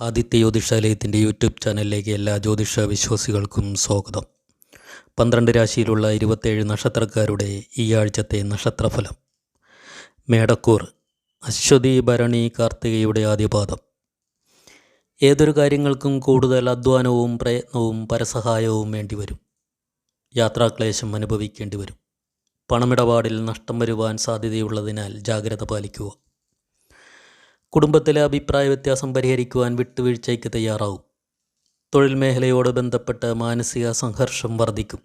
Aditya ജ്യോതിഷാലയത്തിന്റെ YouTube ചാനലിലേക്ക് എല്ലാ ജ്യോതിഷ വിശ്വാസികൾക്കും സ്വാഗതം. പന്ത്രണ്ട് രാശിയിലുള്ള ഇരുപത്തേഴ് നക്ഷത്രക്കാരുടെ ഈ ആഴ്ചത്തെ നക്ഷത്രഫലം. മേടക്കൂർ അശ്വതി ഭരണി കാർത്തികയുടെ ആദ്യപാദം. ഏതൊരു കാര്യങ്ങൾക്കും കൂടുതൽ അധ്വാനവും പ്രയത്നവും പരസഹായവും വേണ്ടിവരും യാത്രാക്ലേശം അനുഭവിക്കേണ്ടി വരും. പണമിടപാടിൽ നഷ്ടം വരുവാൻ സാധ്യതയുള്ളതിനാൽ ജാഗ്രത പാലിക്കുക. കുടുംബത്തിലെ അഭിപ്രായ വ്യത്യാസം പരിഹരിക്കുവാൻ വിട്ടുവീഴ്ചയ്ക്ക് തയ്യാറാവും. തൊഴിൽ മേഖലയോട് ബന്ധപ്പെട്ട് മാനസിക സംഘർഷം വർദ്ധിക്കും.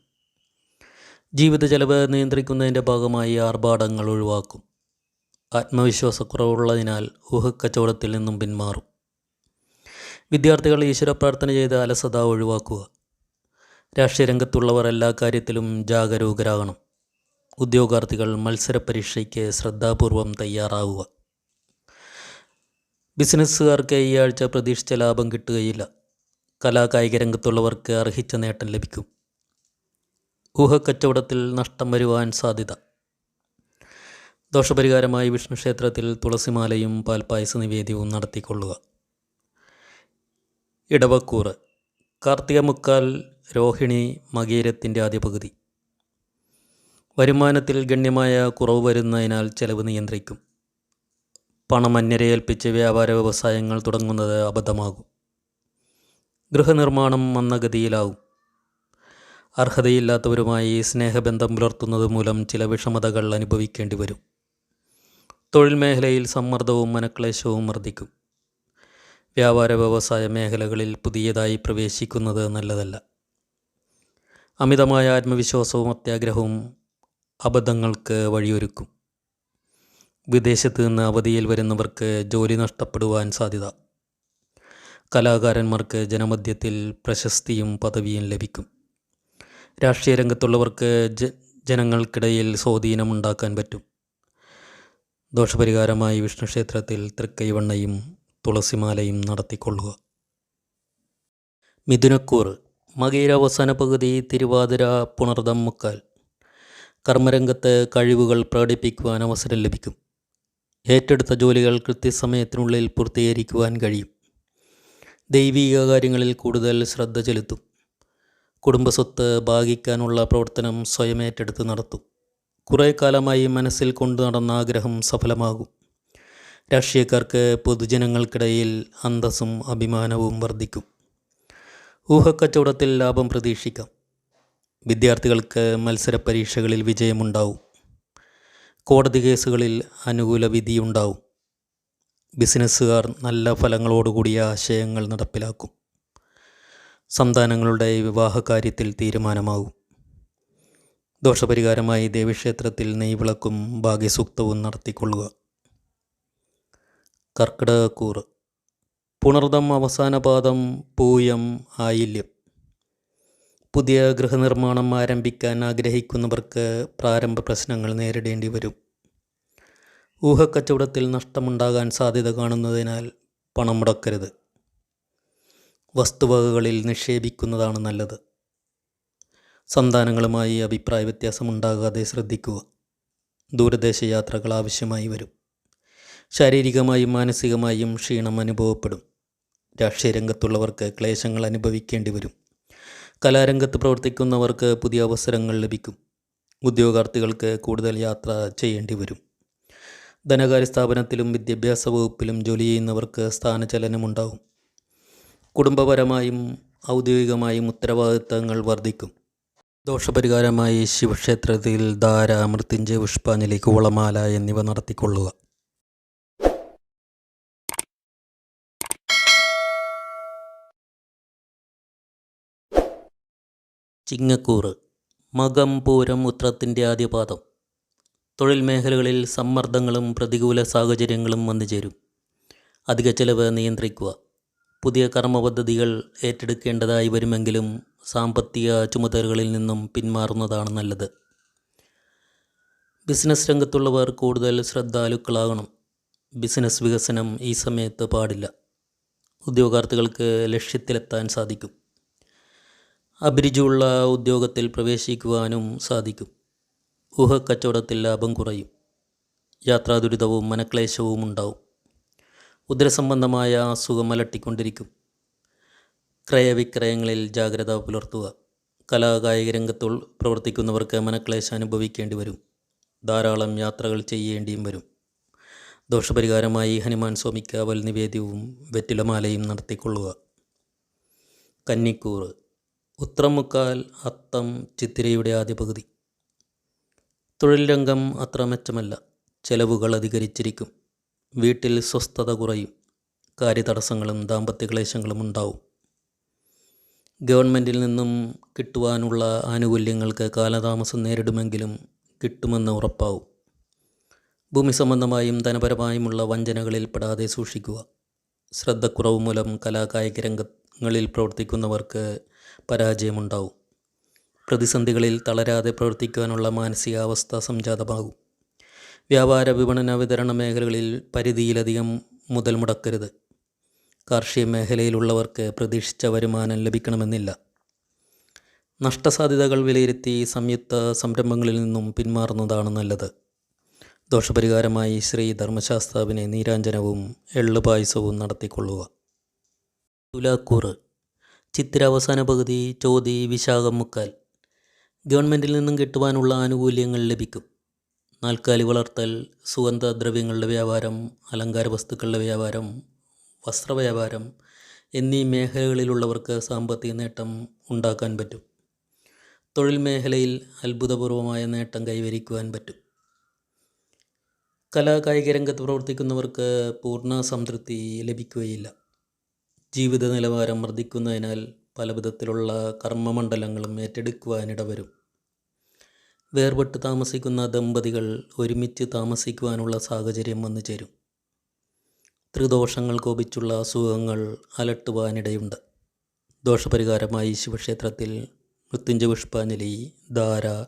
ജീവിത ചെലവ് നിയന്ത്രിക്കുന്നതിന്റെ ഭാഗമായി ആർഭാടങ്ങൾ ഒഴിവാക്കും. ആത്മവിശ്വാസക്കുറവുള്ളതിനാൽ ഊഹക്കച്ചവടത്തിൽ നിന്നും പിന്മാറും. വിദ്യാർത്ഥികൾ ഈശ്വര പ്രാർത്ഥന ചെയ്ത് അലസത ഒഴിവാക്കുക. രാഷ്ട്രീയ രംഗത്തുള്ളവർ എല്ലാ കാര്യത്തിലും ജാഗരൂകരാകണം. ഉദ്യോഗാർത്ഥികൾ മത്സര പരീക്ഷയ്ക്ക് ശ്രദ്ധാപൂർവം തയ്യാറാവുക. ബിസിനസ്സുകാർക്ക് ഈ ആഴ്ച പ്രതീക്ഷിച്ച ലാഭം കിട്ടുകയില്ല. കലാകായിക രംഗത്തുള്ളവർക്ക് അർഹിച്ച നേട്ടം ലഭിക്കും. ഊഹക്കച്ചവടത്തിൽ നഷ്ടം വരുവാൻ സാധ്യത. ദോഷപരിഹാരമായി വിഷ്ണു ക്ഷേത്രത്തിൽ തുളസിമാലയും പാൽപ്പായസ നിവേദ്യവും നടത്തിക്കൊള്ളുക. ഇടവക്കൂറ് കാർത്തിക മുക്കാൽ രോഹിണി മകീരത്തിന്റെ ആദ്യ പകുതി. വരുമാനത്തിൽ ഗണ്യമായ കുറവ് വരുന്നതിനാൽ ചെലവ് നിയന്ത്രിക്കും. പണം അന്യരെ ഏൽപ്പിച്ച് വ്യാപാര വ്യവസായങ്ങൾ തുടങ്ങുന്നത് അബദ്ധമാകും. ഗൃഹനിർമ്മാണം മന്ദഗതിയിലാവും അർഹതയില്ലാത്തവരുമായി സ്നേഹബന്ധം പുലർത്തുന്നത് മൂലം ചില വിഷമതകൾ അനുഭവിക്കേണ്ടി വരും. തൊഴിൽ മേഖലയിൽ സമ്മർദ്ദവും മനക്ലേശവും വർദ്ധിക്കും. വ്യാപാര വ്യവസായ മേഖലകളിൽ പുതിയതായി പ്രവേശിക്കുന്നത് നല്ലതല്ല. അമിതമായ ആത്മവിശ്വാസവും അത്യാഗ്രഹവും അബദ്ധങ്ങൾക്ക് വഴിയൊരുക്കും. വിദേശത്ത് നിന്ന് അവധിയിൽ വരുന്നവർക്ക് ജോലി നഷ്ടപ്പെടുവാൻ സാധ്യത. കലാകാരന്മാർക്ക് ജനമധ്യത്തിൽ പ്രശസ്തിയും പദവിയും ലഭിക്കും. രാഷ്ട്രീയ രംഗത്തുള്ളവർക്ക് ജ ജനങ്ങൾക്കിടയിൽ സ്വാധീനമുണ്ടാക്കാൻ പറ്റും. ദോഷപരിഹാരമായി വിഷ്ണു ക്ഷേത്രത്തിൽ തൃക്കൈവണ്ണയും തുളസിമാലയും നടത്തിക്കൊള്ളുക. മിഥുനക്കൂർ മകയിരവസാന പകുതി തിരുവാതിര പുണർദം മുക്കാൽ. കർമ്മരംഗത്ത് കഴിവുകൾ പ്രകടിപ്പിക്കുവാൻ അവസരം ലഭിക്കും. ഏറ്റെടുത്ത ജോലികൾ കൃത്യസമയത്തിനുള്ളിൽ പൂർത്തീകരിക്കുവാൻ കഴിയും. ദൈവിക കാര്യങ്ങളിൽ കൂടുതൽ ശ്രദ്ധ ചെലുത്തും. കുടുംബസ്വത്ത് ഭാഗിക്കാനുള്ള പ്രവർത്തനം സ്വയം ഏറ്റെടുത്ത് നടത്തും. കുറേ കാലമായി മനസ്സിൽ കൊണ്ടു നടന്ന ആഗ്രഹം സഫലമാകും. രാഷ്ട്രീയക്കാർക്ക് പൊതുജനങ്ങൾക്കിടയിൽ അന്തസ്സും അഭിമാനവും വർദ്ധിക്കും. ഊഹക്കച്ചവടത്തിൽ ലാഭം പ്രതീക്ഷിക്കാം. വിദ്യാർത്ഥികൾക്ക് മത്സര പരീക്ഷകളിൽ വിജയമുണ്ടാവും. കോടതി കേസുകളിൽ അനുകൂല വിധിയുണ്ടാവും. ബിസിനസ്സുകാർ നല്ല ഫലങ്ങളോടുകൂടിയ ആശയങ്ങൾ നടപ്പിലാക്കും. സന്താനങ്ങളുടെ വിവാഹകാര്യത്തിൽ തീരുമാനമാകും. ദോഷപരിഹാരമായി ദേവീക്ഷേത്രത്തിൽ നെയ്വിളക്കും ഭാഗ്യസൂക്തവും നടത്തിക്കൊള്ളുക. കർക്കിടകക്കൂറ്. പുണർദം അവസാന പാദം പൂയം ആയില്യം. പുതിയ ഗൃഹനിർമ്മാണം ആരംഭിക്കാൻ ആഗ്രഹിക്കുന്നവർക്ക് പ്രാരംഭ പ്രശ്നങ്ങൾ നേരിടേണ്ടി വരും. ഊഹക്കച്ചവടത്തിൽ നഷ്ടമുണ്ടാകാൻ സാധ്യത കാണുന്നതിനാൽ പണം മുടക്കരുത്. വസ്തുവകകളിൽ നിക്ഷേപിക്കുന്നതാണ് നല്ലത്. സന്താനങ്ങളുമായി അഭിപ്രായ വ്യത്യാസമുണ്ടാകാതെ ശ്രദ്ധിക്കുക. ദൂരദേശ യാത്രകൾ ആവശ്യമായി വരും. ശാരീരികമായും മാനസികമായും ക്ഷീണം അനുഭവപ്പെടും. രാഷ്ട്രീയ രംഗത്തുള്ളവർക്ക് ക്ലേശങ്ങൾ അനുഭവിക്കേണ്ടി വരും. കലാരംഗത്ത് പ്രവർത്തിക്കുന്നവർക്ക് പുതിയ അവസരങ്ങൾ ലഭിക്കും. ഉദ്യോഗാർത്ഥികൾക്ക് കൂടുതൽ യാത്ര ചെയ്യേണ്ടി വരും. ധനകാര്യ സ്ഥാപനത്തിലും വിദ്യാഭ്യാസ വകുപ്പിലും ജോലി ചെയ്യുന്നവർക്ക് സ്ഥാനചലനമുണ്ടാവും. കുടുംബപരമായും ഔദ്യോഗികമായും ഉത്തരവാദിത്തങ്ങൾ വർദ്ധിക്കും. ദോഷപരിഹാരമായി ശിവക്ഷേത്രത്തിൽ ധാര മൃത്യുഞ്ജയ പുഷ്പാഞ്ജലി കൂളമാല എന്നിവ നടത്തിക്കൊള്ളുക. ചിങ്ങക്കൂറ് മകം പൂരം ഉത്രത്തിന്റെ ആദ്യപാദം. തൊഴിൽ മേഖലകളിൽ സമ്മർദ്ദങ്ങളും പ്രതികൂല സാഹചര്യങ്ങളും വന്നു ചേരും. അധിക ചെലവ് നിയന്ത്രിക്കുക. പുതിയ കർമ്മ പദ്ധതികൾ ഏറ്റെടുക്കേണ്ടതായി വരുമെങ്കിലും സാമ്പത്തിക ചുമതലകളിൽ നിന്നും പിന്മാറുന്നതാണ് നല്ലത്. ബിസിനസ് രംഗത്തുള്ളവർ കൂടുതൽ ശ്രദ്ധാലുക്കളാകണം. ബിസിനസ് വികസനം ഈ സമയത്ത് പാടില്ല. ഉദ്യോഗാർത്ഥികൾക്ക് ലക്ഷ്യത്തിലെത്താൻ സാധിക്കും. അഭിരുചിയുള്ള ഉദ്യോഗത്തിൽ പ്രവേശിക്കുവാനും സാധിക്കും. ഊഹക്കച്ചവടത്തിൽ ലാഭം കുറയും. യാത്രാ ദുരിതവും മനക്ലേശവും ഉണ്ടാവും. ഉദരസംബന്ധമായ അസുഖം അലട്ടിക്കൊണ്ടിരിക്കും. ക്രയവിക്രയങ്ങളിൽ ജാഗ്രത പുലർത്തുക. കലാകായിക രംഗത്തുൾ പ്രവർത്തിക്കുന്നവർക്ക് മനക്ലേശം അനുഭവിക്കേണ്ടി വരും. ധാരാളം യാത്രകൾ ചെയ്യേണ്ടിയും വരും. ദോഷപരിഹാരമായി ഹനുമാൻ സ്വാമിക്ക് അവൽ നിവേദ്യവും വെറ്റിലമാലയും നടത്തിക്കൊള്ളുക. കന്നിക്കൂറ് ഉത്രം മുക്കാൽ അത്തം ചിത്തിരയുടെ ആദ്യ പകുതി തൊഴിൽ രംഗം അത്ര മെച്ചമല്ല. ചെലവുകൾ അധികരിച്ചിരിക്കും. വീട്ടിൽ സ്വസ്ഥത കുറയും. കാര്യതടസ്സങ്ങളും ദാമ്പത്യ ക്ലേശങ്ങളും ഉണ്ടാവും. ഗവൺമെന്റിൽ നിന്നും കിട്ടുവാനുള്ള ആനുകൂല്യങ്ങൾക്ക് കാലതാമസം നേരിടുമെങ്കിലും കിട്ടുമെന്ന് ഉറപ്പാവും. ഭൂമി സംബന്ധമായും ധനപരമായുമുള്ള വഞ്ചനകളിൽപ്പെടാതെ സൂക്ഷിക്കുക. ശ്രദ്ധക്കുറവ് മൂലം കലാകായിക രംഗങ്ങളിൽ പ്രവർത്തിക്കുന്നവർക്ക് പരാജയമുണ്ടാവും. പ്രതിസന്ധികളിൽ തളരാതെ പ്രവർത്തിക്കുവാനുള്ള മാനസികാവസ്ഥ സംജാതമാകും. വ്യാപാര വിപണന വിതരണ മേഖലകളിൽ പരിധിയിലധികം മുതൽ മുടക്കരുത്. കാർഷിക മേഖലയിലുള്ളവർക്ക് പ്രതീക്ഷിച്ച വരുമാനം ലഭിക്കണമെന്നില്ല. നഷ്ടസാധ്യതകൾ വിലയിരുത്തി സംയുക്ത സംരംഭങ്ങളിൽ നിന്നും പിന്മാറുന്നതാണ് നല്ലത്. ദോഷപരിഹാരമായി ശ്രീ ധർമ്മശാസ്താവിനെ നീരാഞ്ജനവും എള്ള് പായസവും നടത്തിക്കൊള്ളുക. തുലാക്കൂറ് ചിത്തിര അവസാന പകുതി ചോതി വിശാഖം മുക്കാൽ. ഗവൺമെന്റിൽ നിന്നും കിട്ടുവാനുള്ള ആനുകൂല്യങ്ങൾ ലഭിക്കും. നാൽക്കാലി വളർത്തൽ സുഗന്ധദ്രവ്യങ്ങളുടെ വ്യാപാരം അലങ്കാര വസ്തുക്കളുടെ വ്യാപാരം വസ്ത്രവ്യാപാരം എന്നീ മേഖലകളിലുള്ളവർക്ക് സാമ്പത്തിക നേട്ടം ഉണ്ടാക്കാൻ പറ്റും. തൊഴിൽ മേഖലയിൽ അത്ഭുതപൂർവമായ നേട്ടം കൈവരിക്കുവാൻ പറ്റും. കലാകായിക രംഗത്ത് പ്രവർത്തിക്കുന്നവർക്ക് പൂർണ സംതൃപ്തി ലഭിക്കുകയില്ല. ജീവിത നിലവാരം വർദ്ധിക്കുന്നതിനാൽ പല വിധത്തിലുള്ള കർമ്മമണ്ഡലങ്ങളും ഏറ്റെടുക്കുവാനിട വരും വേർപെട്ട് താമസിക്കുന്ന ദമ്പതികൾ ഒരുമിച്ച് താമസിക്കുവാനുള്ള സാഹചര്യം വന്നു ചേരും. ത്രിദോഷങ്ങൾ കോപിച്ചുള്ള അസുഖങ്ങൾ അലട്ടുവാനിടയുണ്ട്. ദോഷപരിഹാരമായി ശിവക്ഷേത്രത്തിൽ മൃത്യുഞ്ജ പുഷ്പാഞ്ജലി ധാര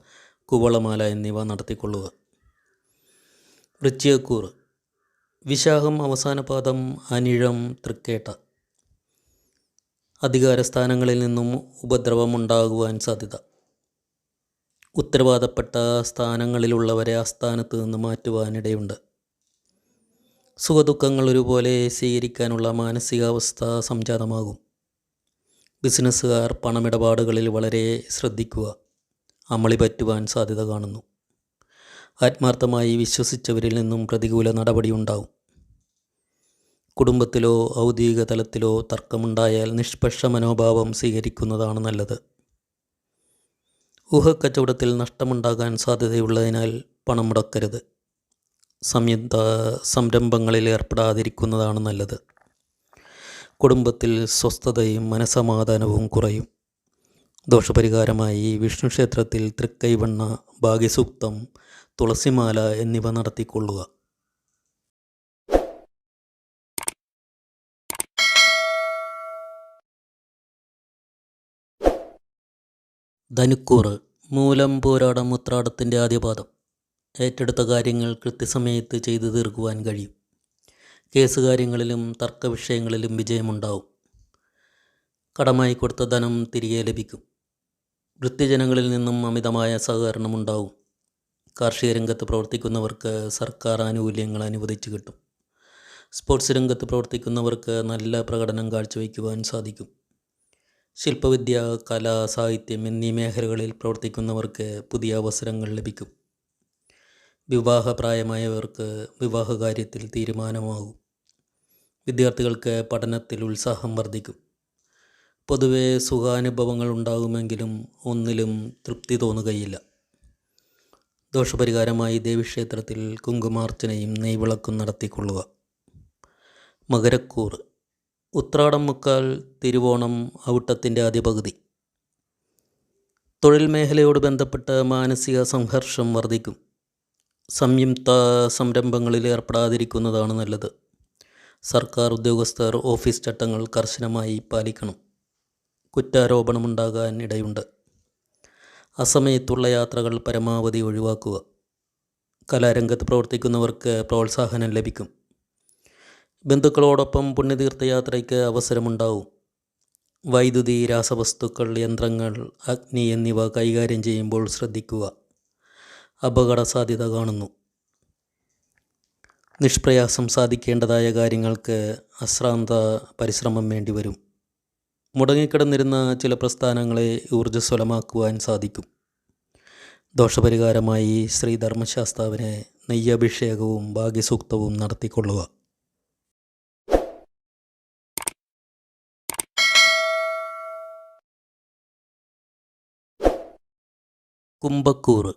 കുവളമാല എന്നിവ നടത്തിക്കൊള്ളുക. വൃശ്ചികക്കൂറ്. വിശാഖം അവസാന പാദം അനിഴം തൃക്കേട്ട. അധികാരസ്ഥാനങ്ങളിൽ നിന്നും ഉപദ്രവമുണ്ടാകുവാൻ സാധ്യത. ഉത്തരവാദപ്പെട്ട സ്ഥാനങ്ങളിലുള്ളവരെ ആ സ്ഥാനത്ത് നിന്ന് മാറ്റുവാനിടയുണ്ട് സുഖദുഃഖങ്ങൾ ഒരുപോലെ സ്വീകരിക്കാനുള്ള മാനസികാവസ്ഥ സംജാതമാകും. ബിസിനസ്സുകാർ പണമിടപാടുകളിൽ വളരെ ശ്രദ്ധിക്കുക അമളി പറ്റുവാൻ സാധ്യത കാണുന്നു. ആത്മാർത്ഥമായി വിശ്വസിച്ചവരിൽ നിന്നും പ്രതികൂല നടപടി ഉണ്ടാവും കുടുംബത്തിലോ ഔദ്യോഗിക തലത്തിലോ തർക്കമുണ്ടായാൽ നിഷ്പക്ഷ മനോഭാവം സ്വീകരിക്കുന്നതാണ് നല്ലത്. ഊഹക്കച്ചവടത്തിൽ നഷ്ടമുണ്ടാകാൻ സാധ്യതയുള്ളതിനാൽ പണം മുടക്കരുത്. സംയുക്ത സംരംഭങ്ങളിൽ ഏർപ്പെടാതിരിക്കുന്നതാണ് നല്ലത്. കുടുംബത്തിൽ സ്വസ്ഥതയും മനസമാധാനവും കുറയും. ദോഷപരിഹാരമായി വിഷ്ണു ക്ഷേത്രത്തിൽ തൃക്കൈവണ്ണ ഭാഗ്യസൂക്തം തുളസിമാല എന്നിവ നടത്തിക്കൊള്ളുക. ധനുക്കൂറ് മൂലം പോരാട മുത്രാടത്തിന്റെ ആദ്യപാദം. ഏറ്റെടുത്ത കാര്യങ്ങൾ കൃത്യസമയത്ത് ചെയ്തു തീർക്കുവാൻ കഴിയും. കേസ് കാര്യങ്ങളിലും തർക്ക വിഷയങ്ങളിലും വിജയമുണ്ടാവും. കടമായി കൊടുത്ത ധനം തിരികെ ലഭിക്കും. വൃത്തിജനങ്ങളിൽ നിന്നും അമിതമായ സഹകരണമുണ്ടാവും കാർഷിക രംഗത്ത് പ്രവർത്തിക്കുന്നവർക്ക് സർക്കാർ ആനുകൂല്യങ്ങൾ അനുവദിച്ചു കിട്ടും. സ്പോർട്സ് രംഗത്ത് പ്രവർത്തിക്കുന്നവർക്ക് നല്ല പ്രകടനം കാഴ്ചവെക്കുവാൻ സാധിക്കും. ശില്പവിദ്യ കല സാഹിത്യം എന്നീ മേഖലകളിൽ പ്രവർത്തിക്കുന്നവർക്ക് പുതിയ അവസരങ്ങൾ ലഭിക്കും. വിവാഹപ്രായമായവർക്ക് വിവാഹകാര്യത്തിൽ തീരുമാനമാകും. വിദ്യാർത്ഥികൾക്ക് പഠനത്തിൽ ഉത്സാഹം വർദ്ധിക്കും. പൊതുവെ സുഖാനുഭവങ്ങൾ ഉണ്ടാകുമെങ്കിലും ഒന്നിലും തൃപ്തി തോന്നുകയില്ല. ദോഷപരിഹാരമായി ദേവീക്ഷേത്രത്തിൽ കുങ്കുമാർച്ചനയും നെയ്വിളക്കും നടത്തിക്കൊള്ളുക. മകരക്കൂറ് ഉത്രാടം മുക്കാൽ തിരുവോണം ഔട്ടത്തിന്റെ ആദ്യപകുതി. തൊഴിൽ മേഖലയോട് ബന്ധപ്പെട്ട് മാനസിക സംഘർഷം വർദ്ധിക്കും സംയുക്ത സംരംഭങ്ങളിൽ ഏർപ്പെടാതിരിക്കുന്നതാണ് നല്ലത്. സർക്കാർ ഉദ്യോഗസ്ഥർ ഓഫീസ് ചട്ടങ്ങൾ കർശനമായി പാലിക്കണം. കുറ്റാരോപണമുണ്ടാകാൻ ഇടയുണ്ട്. അസമയത്തുള്ള യാത്രകൾ പരമാവധി ഒഴിവാക്കുക. കലാരംഗത്ത് പ്രവർത്തിക്കുന്നവർക്ക് പ്രോത്സാഹനം ലഭിക്കും. ബന്ധുക്കളോടൊപ്പം പുണ്യതീർത്ഥയാത്രയ്ക്ക് അവസരമുണ്ടാവും. വൈദ്യുതി രാസവസ്തുക്കൾ യന്ത്രങ്ങൾ അഗ്നി എന്നിവ കൈകാര്യം ചെയ്യുമ്പോൾ ശ്രദ്ധിക്കുക. അപകട സാധ്യത കാണുന്നു. നിഷ്പ്രയാസം സാധിക്കേണ്ടതായ കാര്യങ്ങൾക്ക് അശ്രാന്ത പരിശ്രമം വേണ്ടിവരും. മുടങ്ങിക്കിടന്നിരുന്ന ചില പ്രസ്ഥാനങ്ങളെ ഊർജസ്വലമാക്കുവാൻ സാധിക്കും. ദോഷപരിഹാരമായി ശ്രീധർമ്മശാസ്താവിനെ നെയ്യഭിഷേകവും ഭാഗ്യസൂക്തവും നടത്തിക്കൊള്ളുക. കുംഭക്കൂറ്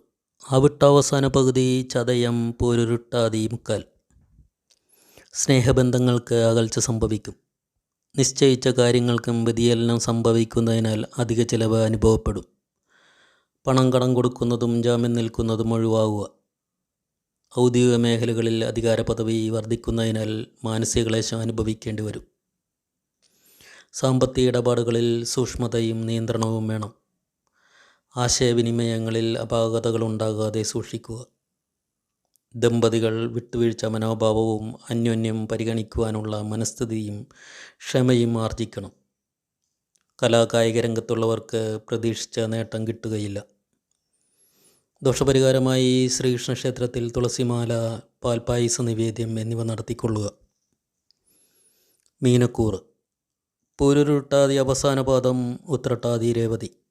അവിട്ടവസാന പകുതി ചതയം പോരുരുട്ടാതി മുക്കാൽ. സ്നേഹബന്ധങ്ങൾക്ക് അകൽച്ച സംഭവിക്കും. നിശ്ചയിച്ച കാര്യങ്ങൾക്കും വ്യതിചലനം സംഭവിക്കുന്നതിനാൽ അധിക ചിലവ് അനുഭവപ്പെടും. പണം കടം കൊടുക്കുന്നതും ജാമ്യം നിൽക്കുന്നതും ഒഴിവാകുക. ഔദ്യോഗിക മേഖലകളിൽ അധികാര പദവി വർദ്ധിക്കുന്നതിനാൽ മാനസിക ക്ലേശം അനുഭവിക്കേണ്ടി വരും. സാമ്പത്തിക ഇടപാടുകളിൽ സൂക്ഷ്മതയും നിയന്ത്രണവും വേണം. ആശയവിനിമയങ്ങളിൽ അപാകതകൾ ഉണ്ടാകാതെ സൂക്ഷിക്കുക. ദമ്പതികൾ വിട്ടുവീഴ്ച മനോഭാവവും അന്യോന്യം പരിഗണിക്കുവാനുള്ള മനസ്ഥിതിയും ക്ഷമയും ആർജിക്കണം. കലാകായിക രംഗത്തുള്ളവർക്ക് പ്രതീക്ഷിച്ച നേട്ടം കിട്ടുകയില്ല. ദോഷപരിഹാരമായി ശ്രീകൃഷ്ണ ക്ഷേത്രത്തിൽ തുളസിമാല പാൽപായസ നിവേദ്യം എന്നിവ നടത്തിക്കൊള്ളുക. മീനക്കൂറ് പൂരുരുട്ടാതി അവസാന പാദം ഉത്രട്ടാതി രേവതി.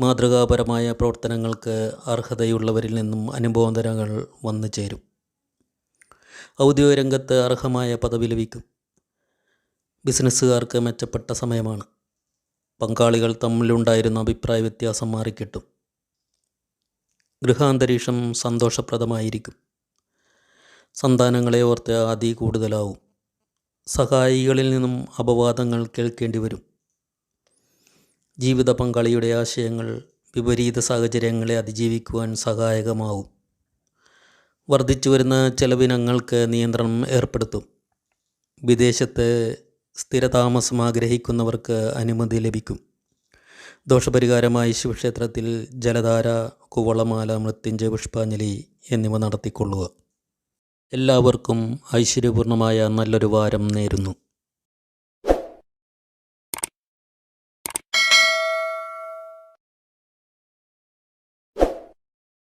മാതൃകാപരമായ പ്രവർത്തനങ്ങൾക്ക് അർഹതയുള്ളവരിൽ നിന്നും അനുബോധനകൾ വന്നു ചേരും. ഔദ്യോഗിക രംഗത്ത് അർഹമായ പദവി ലഭിക്കും. ബിസിനസ്സുകാർക്ക് മെച്ചപ്പെട്ട സമയമാണ്. പങ്കാളികൾ തമ്മിലുണ്ടായിരുന്ന അഭിപ്രായ വ്യത്യാസം മാറിക്കിട്ടും. ഗൃഹാന്തരീക്ഷം സന്തോഷപ്രദമായിരിക്കും. സന്താനങ്ങളെ ഓർത്ത് ആദി കൂടുതലാവും. സഹായികളിൽ നിന്നും അപവാദങ്ങൾ കേൾക്കേണ്ടി വരും. ജീവിത പങ്കാളിയുടെ ആശയങ്ങൾ വിപരീത സാഹചര്യങ്ങളെ അതിജീവിക്കുവാൻ സഹായകമാവും. വർദ്ധിച്ചു വരുന്ന ചെലവിനങ്ങൾക്ക് നിയന്ത്രണം ഏർപ്പെടുത്തും. വിദേശത്ത് സ്ഥിരതാമസം ആഗ്രഹിക്കുന്നവർക്ക് അനുമതി ലഭിക്കും. ദോഷപരിഹാരമായി ശിവക്ഷേത്രത്തിൽ ജലധാര കുവളമാല മൃത്യുഞ്ജയ പുഷ്പാഞ്ജലി എന്നിവ നടത്തിക്കൊള്ളുക. എല്ലാവർക്കും ഐശ്വര്യപൂർണമായ നല്ലൊരു വാരം നേരുന്നു.